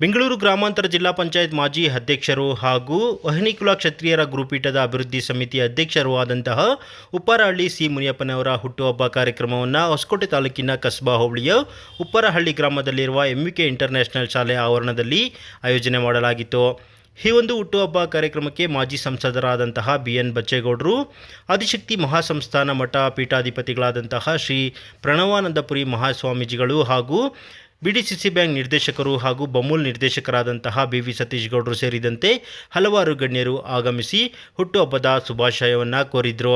ಬೆಂಗಳೂರು ಗ್ರಾಮಾಂತರ ಜಿಲ್ಲಾ ಪಂಚಾಯತ್ ಮಾಜಿ ಅಧ್ಯಕ್ಷರು ಹಾಗೂ ವಹನಿಕುಲ ಕ್ಷತ್ರಿಯರ ಗುರುಪೀಠದ ಅಭಿವೃದ್ಧಿ ಸಮಿತಿ ಅಧ್ಯಕ್ಷರೂ ಆದಂತಹ ಉಪ್ಪರಹಳ್ಳಿ ಸಿ ಮುನಿಯಪ್ಪನವರ ಹುಟ್ಟುಹಬ್ಬ ಕಾರ್ಯಕ್ರಮವನ್ನು ಹೊಸಕೋಟೆ ತಾಲೂಕಿನ ಕಸ್ಬಾ ಹೋಬಳಿಯ ಉಪ್ಪರಹಳ್ಳಿ ಗ್ರಾಮದಲ್ಲಿರುವ ಎಂವಿಕೆ ಇಂಟರ್ನ್ಯಾಷನಲ್ ಶಾಲೆ ಆವರಣದಲ್ಲಿ ಆಯೋಜನೆ ಮಾಡಲಾಗಿತ್ತು. ಈ ಒಂದು ಹುಟ್ಟುಹಬ್ಬ ಕಾರ್ಯಕ್ರಮಕ್ಕೆ ಮಾಜಿ ಸಂಸದರಾದಂತಹ ಬಿ ಎನ್ ಬಚ್ಚೇಗೌಡರು, ಆದಿಶಕ್ತಿ ಮಹಾಸಂಸ್ಥಾನ ಮಠ ಪೀಠಾಧಿಪತಿಗಳಾದಂತಹ ಶ್ರೀ ಪ್ರಣವಾನಂದಪುರಿ ಮಹಾಸ್ವಾಮೀಜಿಗಳು ಹಾಗೂ B D C C bank ನಿರ್ದೇಶಕರು ಹಾಗೂ ಬಮೂಲ್ ನಿರ್ದೇಶಕರಾದಂತಹ ಬಿ ವಿ ಸತೀಶ್ ಗೌಡರು ಸೇರಿದಂತೆ ಹಲವಾರು ಗಣ್ಯರು ಆಗಮಿಸಿ ಹುಟ್ಟುಹಬ್ಬದ ಶುಭಾಶಯವನ್ನು ಕೋರಿದರು.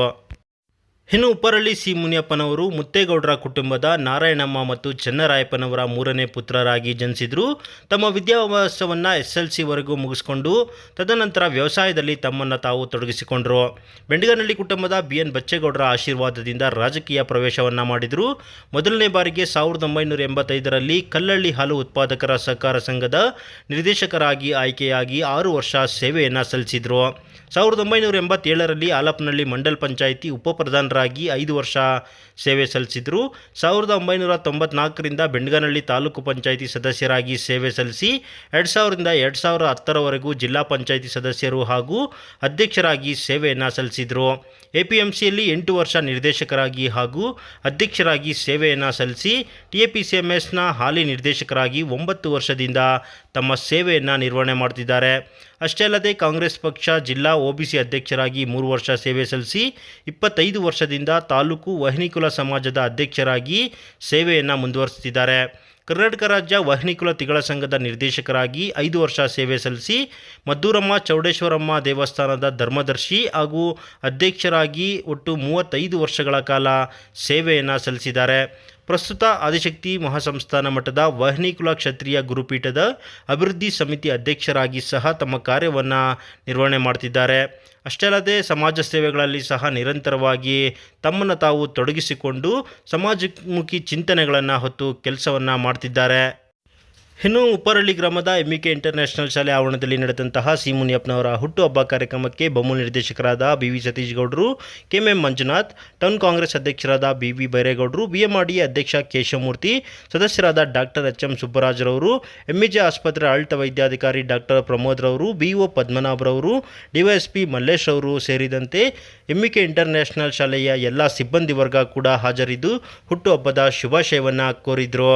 ಇನ್ನು ಉಪ್ಪರಳ್ಳಿ ಸಿ ಮುನಿಯಪ್ಪನವರು ಮುತ್ತೇಗೌಡರ ಕುಟುಂಬದ ನಾರಾಯಣಮ್ಮ ಮತ್ತು ಚೆನ್ನರಾಯಪ್ಪನವರ ಮೂರನೇ ಪುತ್ರರಾಗಿ ಜನಿಸಿದರು. ತಮ್ಮ ವಿದ್ಯಾಭ್ಯಾಸವನ್ನು ಎಸ್ ಎಲ್ ಸಿವರೆಗೂ ಮುಗಿಸ್ಕೊಂಡು ತದನಂತರ ವ್ಯವಸಾಯದಲ್ಲಿ ತಮ್ಮನ್ನು ತಾವು ತೊಡಗಿಸಿಕೊಂಡರು. ಬೆಂಡಗನಹಳ್ಳಿ ಕುಟುಂಬದ ಬಿ ಎನ್ ಬಚ್ಚೇಗೌಡರ ಆಶೀರ್ವಾದದಿಂದ ರಾಜಕೀಯ ಪ್ರವೇಶವನ್ನು ಮಾಡಿದರು. ಮೊದಲನೇ ಬಾರಿಗೆ ಸಾವಿರದ ಒಂಬೈನೂರ ಎಂಬತ್ತೈದರಲ್ಲಿ ಕಲ್ಲಳ್ಳಿ ಹಾಲು ಉತ್ಪಾದಕರ ಸಹಕಾರ ಸಂಘದ ನಿರ್ದೇಶಕರಾಗಿ ಆಯ್ಕೆಯಾಗಿ ಆರು ವರ್ಷ ಸೇವೆಯನ್ನು ಸಲ್ಲಿಸಿದರು. ಸಾವಿರದ ಒಂಬೈನೂರ ಎಂಬತ್ತೇಳರಲ್ಲಿ ಆಲಪ್ಪನಹಳ್ಳಿ ಮಂಡಲ್ ಪಂಚಾಯಿತಿ ಉಪಪ್ರಧಾನರಾಗಿ ಐದು ವರ್ಷ ಸೇವೆ ಸಲ್ಲಿಸಿದರು. ಸಾವಿರದ ಒಂಬೈನೂರ ತೊಂಬತ್ನಾಲ್ಕರಿಂದ ಬೆಂಡಗನಹಳ್ಳಿ ತಾಲೂಕು ಪಂಚಾಯಿತಿ ಸದಸ್ಯರಾಗಿ ಸೇವೆ ಸಲ್ಲಿಸಿ, ಎರಡು ಸಾವಿರದಿಂದ ಎರಡು ಸಾವಿರ ಹತ್ತರವರೆಗೂ ಜಿಲ್ಲಾ ಪಂಚಾಯಿತಿ ಸದಸ್ಯರು ಹಾಗೂ ಅಧ್ಯಕ್ಷರಾಗಿ ಸೇವೆಯನ್ನು ಸಲ್ಲಿಸಿದರು. ಎ ಪಿ ಎಂ ಸಿಯಲ್ಲಿ ಎಂಟು ವರ್ಷ ನಿರ್ದೇಶಕರಾಗಿ ಹಾಗೂ ಅಧ್ಯಕ್ಷರಾಗಿ ಸೇವೆಯನ್ನು ಸಲ್ಲಿಸಿ T A P C M ಎಸ್ನ ಹಾಲಿ ನಿರ್ದೇಶಕರಾಗಿ ಒಂಬತ್ತು ವರ್ಷದಿಂದ ತಮ್ಮ ಸೇವೆಯನ್ನು ನಿರ್ವಹಣೆ ಮಾಡ್ತಿದ್ದಾರೆ. ಅಷ್ಟೇ ಅಲ್ಲದೆ ಕಾಂಗ್ರೆಸ್ ಪಕ್ಷ ಜಿಲ್ಲಾ ಒ ಬಿ ಸಿ ಅಧ್ಯಕ್ಷರಾಗಿ ಮೂರು ವರ್ಷ ಸೇವೆ ಸಲ್ಲಿಸಿ ಇಪ್ಪತ್ತೈದು ವರ್ಷದಿಂದ ತಾಲೂಕು ವಹನಿಕುಲ ಸಮಾಜದ ಅಧ್ಯಕ್ಷರಾಗಿ ಸೇವೆಯನ್ನು ಮುಂದುವರಿಸುತ್ತಿದ್ದಾರೆ. ಕರ್ನಾಟಕ ರಾಜ್ಯ ವಹನಿಕುಲ ತಿಗಳ ಸಂಘದ ನಿರ್ದೇಶಕರಾಗಿ ಐದು ವರ್ಷ ಸೇವೆ ಸಲ್ಲಿಸಿ ಮದ್ದೂರಮ್ಮ ಚೌಡೇಶ್ವರಮ್ಮ ದೇವಸ್ಥಾನದ ಧರ್ಮದರ್ಶಿ ಹಾಗೂ ಅಧ್ಯಕ್ಷರಾಗಿ ಒಟ್ಟು ಮೂವತ್ತೈದು ವರ್ಷಗಳ ಕಾಲ ಸೇವೆಯನ್ನು ಸಲ್ಲಿಸಿದ್ದಾರೆ. ಪ್ರಸ್ತುತ ಆದಿಶಕ್ತಿ ಮಹಾಸಂಸ್ಥಾನ ಮಠದ ವಹನಿಕುಲ ಕ್ಷತ್ರಿಯ ಗುರುಪೀಠದ ಅಭಿವೃದ್ಧಿ ಸಮಿತಿ ಅಧ್ಯಕ್ಷರಾಗಿ ಸಹ ತಮ್ಮ ಕಾರ್ಯವನ್ನು ನಿರ್ವಹಣೆ ಮಾಡ್ತಿದ್ದಾರೆ. ಅಷ್ಟೇ ಅಲ್ಲದೆ ಸಮಾಜ ಸೇವೆಗಳಲ್ಲಿ ಸಹ ನಿರಂತರವಾಗಿ ತಮ್ಮನ್ನು ತಾವು ತೊಡಗಿಸಿಕೊಂಡು ಸಮಾಜಮುಖಿ ಚಿಂತನೆಗಳನ್ನು ಹೊತ್ತು ಕೆಲಸವನ್ನು ಮಾಡ್ತಿದ್ದಾರೆ. ಇನ್ನು ಉಪ್ಪರಳ್ಳಿ ಗ್ರಾಮದ ಎಂ ಕೆ ಇಂಟರ್ನ್ಯಾಷನಲ್ ಶಾಲೆ ಆವರಣದಲ್ಲಿ ನಡೆದಂತಹ ಸಿ ಮುನಿಯಪ್ಪನವರ ಹುಟ್ಟುಹಬ್ಬ ಕಾರ್ಯಕ್ರಮಕ್ಕೆ ಬೊಮ್ಮು ನಿರ್ದೇಶಕರಾದ ಬಿ ವಿ ಸತೀಶ್ ಗೌಡರು K M Manjunath, town Congress ಅಧ್ಯಕ್ಷರಾದ ಬಿ ವಿ ಬೈರೇಗೌಡರು ಬಿ ಎಂ ಆರ್ ಡಿ ಅಧ್ಯಕ್ಷ ಕೇಶವಮೂರ್ತಿ, ಸದಸ್ಯರಾದ ಡಾಕ್ಟರ್ ಎಚ್ ಎಂ ಸುಬ್ಬರಾಜ್ರವರು, ಎಂಇಜೆ ಆಸ್ಪತ್ರೆ ಆಡಳಿತ ವೈದ್ಯಾಧಿಕಾರಿ ಡಾಕ್ಟರ್ ಪ್ರಮೋದ್ರವರು ಬಿ ಒ ಪದ್ಮನಾಭರವರು, ಡಿವೈಎಸ್ಪಿ ಮಲ್ಲೇಶ್ ಅವರು ಸೇರಿದಂತೆ ಎಂಇಕೆ ಇಂಟರ್ನ್ಯಾಷನಲ್ ಶಾಲೆಯ ಎಲ್ಲ ಸಿಬ್ಬಂದಿ ವರ್ಗ ಕೂಡ ಹಾಜರಿದ್ದು ಹುಟ್ಟುಹಬ್ಬದ ಶುಭಾಶಯವನ್ನು ಕೋರಿದರು.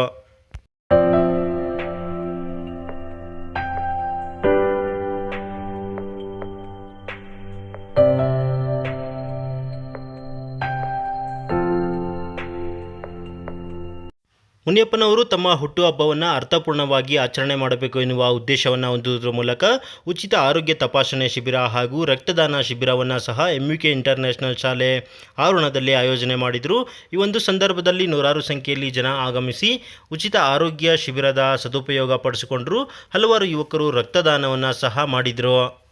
ಮುನಿಯಪ್ಪನವರು ತಮ್ಮ ಹುಟ್ಟುಹಬ್ಬವನ್ನು ಅರ್ಥಪೂರ್ಣವಾಗಿ ಆಚರಣೆ ಮಾಡಬೇಕು ಎನ್ನುವ ಉದ್ದೇಶವನ್ನು ಹೊಂದುವುದರ ಮೂಲಕ ಉಚಿತ ಆರೋಗ್ಯ ತಪಾಸಣೆ ಶಿಬಿರ ಹಾಗೂ ರಕ್ತದಾನ ಶಿಬಿರವನ್ನು ಸಹ ಎಂ ಯು ಕೆ ಇಂಟರ್ನ್ಯಾಷನಲ್ ಶಾಲೆ ಆವರಣದಲ್ಲಿ ಆಯೋಜನೆ ಮಾಡಿದರು. ಈ ಒಂದು ಸಂದರ್ಭದಲ್ಲಿ ನೂರಾರು ಸಂಖ್ಯೆಯಲ್ಲಿ ಜನ ಆಗಮಿಸಿ ಉಚಿತ ಆರೋಗ್ಯ ಶಿಬಿರದ ಸದುಪಯೋಗ ಪಡಿಸಿಕೊಂಡರು. ಹಲವಾರು ಯುವಕರು ರಕ್ತದಾನವನ್ನು ಸಹ ಮಾಡಿದರು.